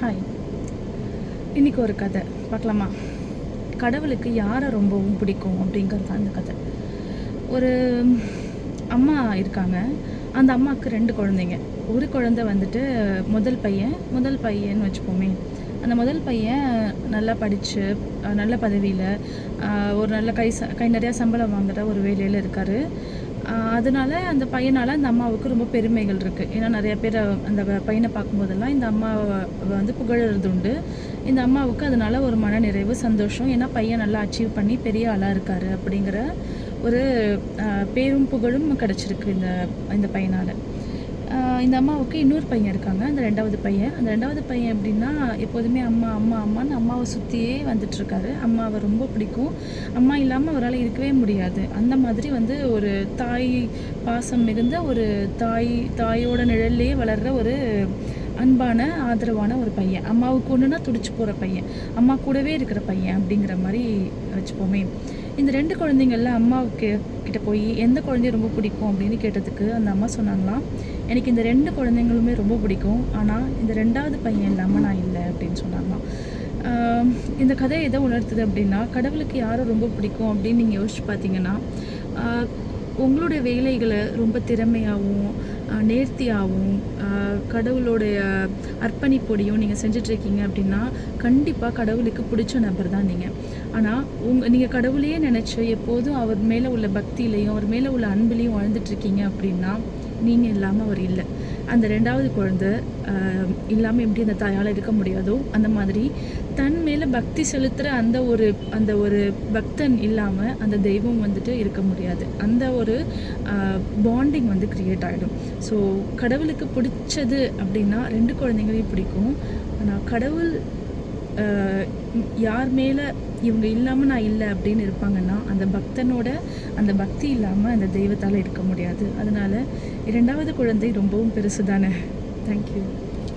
Hi இன்றைக்கி ஒரு கதை. பார்க்கலாமா? கடவுளுக்கு யாரை ரொம்பவும் பிடிக்கும் அப்படிங்கிறது தான் இந்த கதை. ஒரு அம்மா இருக்காங்க. அந்த அம்மாவுக்கு ரெண்டு குழந்தைங்க. ஒரு குழந்தை வந்துட்டு முதல் பையன் முதல் பையன் வச்சுப்போமே. அந்த முதல் பையன் நல்லா படித்து நல்ல பதவியில் ஒரு நல்ல கை ச கை நிறையா சம்பளம் வாங்குகிற ஒரு வேலையில் இருக்கார். அதனால அந்த பையனால் அந்த அம்மாவுக்கு ரொம்ப பெருமைகள் இருக்குது ஏன்னா நிறைய பேர் அந்த பையனை பார்க்கும்போதெல்லாம் இந்த அம்மாவை வந்து புகழறது உண்டு இந்த அம்மாவுக்கு அதனால ஒரு மன நிறைவு சந்தோஷம். ஏன்னா பையன் நல்லா அச்சீவ் பண்ணி பெரிய ஆளாக இருக்கார் அப்படிங்கிற ஒரு பேரும் புகழும் கிடச்சிருக்கு இந்த இந்த பையனால். இந்த அம்மாவுக்கு இன்னொரு பையன் இருக்காங்க அந்த ரெண்டாவது பையன். அந்த ரெண்டாவது பையன் எப்படின்னா எப்போதுமே அம்மா அம்மா அம்மான்னு அம்மாவை சுற்றியே வந்துட்டுருக்காரு. அம்மாவை ரொம்ப பிடிக்கும். அம்மா இல்லாமல் அவரால் இருக்கவே முடியாது. அந்த மாதிரி வந்து ஒரு தாய் பாசம் மிகுந்த ஒரு தாய் தாயோட நிழல்லையே வளர்கிற ஒரு அன்பான ஆதரவான ஒரு பையன். அம்மாவுக்கு ஒன்றுனா துடிச்சு போகிற பையன். அம்மா கூடவே இருக்கிற பையன் அப்படிங்கிற மாதிரி வச்சுப்போமே. இந்த ரெண்டு குழந்தைங்களில் அம்மாவுக்கு கிட்ட போய் எந்த குழந்தைய ரொம்ப பிடிக்கும்? அப்படின்னு கேட்டதுக்கு அந்த அம்மா சொன்னாங்களாம் எனக்கு இந்த ரெண்டு குழந்தைங்களுமே ரொம்ப பிடிக்கும். ஆனால் இந்த ரெண்டாவது பையன் இல்லாமல் நான் இல்லை. அப்படின்னு சொன்னாங்களாம். இந்த கதை எதை உணர்த்துது அப்படின்னா கடவுளுக்கு யாரை ரொம்ப பிடிக்கும்? அப்படின்னு நீங்கள் யோசிச்சு பார்த்தீங்கன்னா உங்களுடைய வேலைகளை ரொம்ப திறமையாகவும் நேர்த்தியாகவும் கடவுளுடைய அர்ப்பணிப்பொடியும் நீங்கள் செஞ்சிட்ருக்கீங்க அப்படின்னா கண்டிப்பாக கடவுளுக்கு பிடிச்ச நபர் தான் நீங்கள் ஆனால் உங்கள் நீங்கள் கடவுளையே நினச்சி எப்போதும் அவர் மேலே உள்ள பக்தியிலையும் அவர் மேலே உள்ள அன்பிலையும் வாழ்ந்துட்டுருக்கீங்க அப்படின்னா நீங்கள் இல்லாமல் அவர் இல்லை. அந்த ரெண்டாவது குழந்தை இல்லாமல் எப்படி அந்த தாயால் இருக்க முடியாதோ அந்த மாதிரி தன் பக்தி செலுத்துகிற அந்த ஒரு அந்த ஒரு பக்தன் இல்லாமல் அந்த தெய்வம் வந்துட்டு இருக்க முடியாது. அந்த ஒரு பாண்டிங் வந்து க்ரியேட் ஆகிடும் ஸோ கடவுளுக்கு பிடிச்சது அப்படின்னா ரெண்டு குழந்தைங்களையும் பிடிக்கும். ஆனால் கடவுள் யார் மேலே இவங்க இல்லாமல் நான் இல்லை அப்படின்னு இருப்பாங்கன்னா அந்த பக்தனோட அந்த பக்தி இல்லாமல் அந்த தெய்வத்தால் இருக்க முடியாது. அதனால் இரண்டாவது குழந்தை ரொம்பவும் பெருசு தானே தேங்க்யூ